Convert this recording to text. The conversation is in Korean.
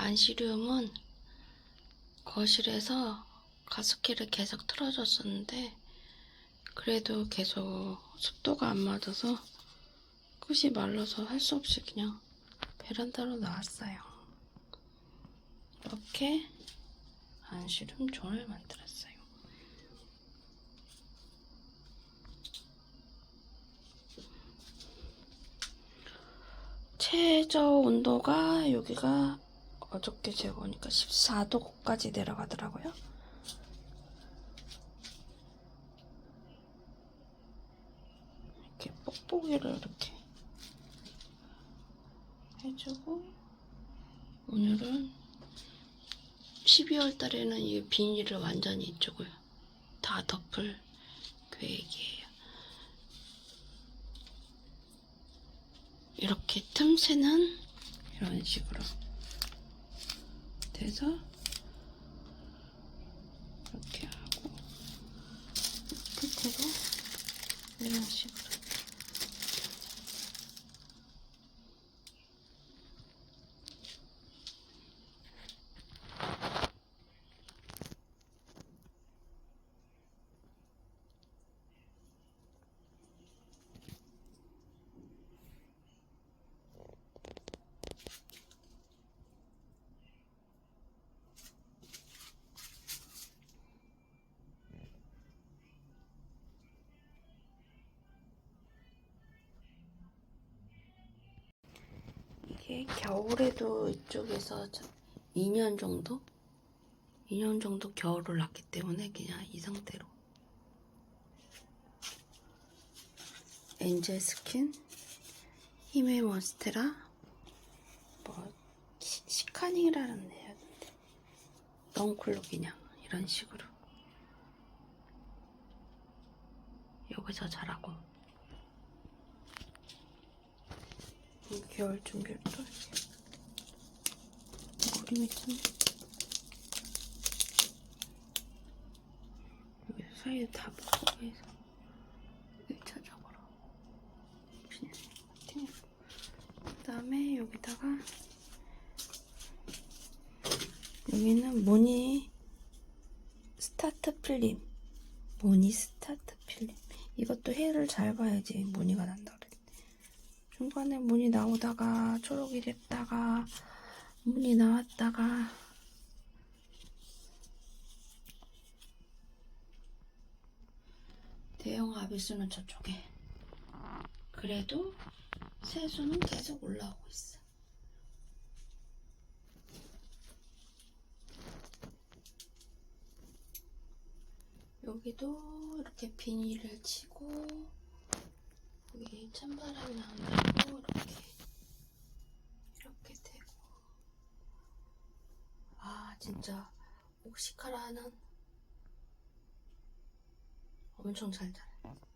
안시륨은 거실에서 가습기를 계속 틀어줬었는데 그래도 계속 습도가 안 맞아서 끝이 말라서 할 수 없이 그냥 베란다로 나왔어요. 이렇게 안시륨 존을 만들었어요. 최저 온도가 여기가 어저께 재보니까 14도까지 내려가더라고요. 이렇게 뽁뽁이를 이렇게 해주고 오늘은 12월 달에는 이 비닐을 완전히 이쪽을 다 덮을 계획이에요. 이렇게 틈새는 이런 식으로 돼서 이렇게 하고 끝으로 이런 식으로 이게 겨울에도 이쪽에서 2년 정도? 2년 정도 겨울을 났기 때문에 그냥 이 상태로. 엔젤 스킨 힘의 몬스테라 뭐 시, 시카닝이라는 해야 되는데 넝쿨로 그냥 이런 식으로. 여기서 자라고 또 이렇게 머리 밑은 여기 사이에 다 묶고 해서 1차적으로 그냥 커팅으로 그 다음에 여기다가 여기는 모니 스타트 필름. 모니 스타트 필름. 이것도 해를 잘 봐야지 모니가 난다 중간에 문이 나오다가 초록이 됐다가 문이 나왔다가. 대형 아비수는 저쪽에. 그래도 세수는 계속 올라오고 있어. 여기도 이렇게 비닐을 치고 여기 찬바람이 나온다고 이렇게 이렇게 되고. 아 진짜. 옥시카라는 엄청 잘 자라요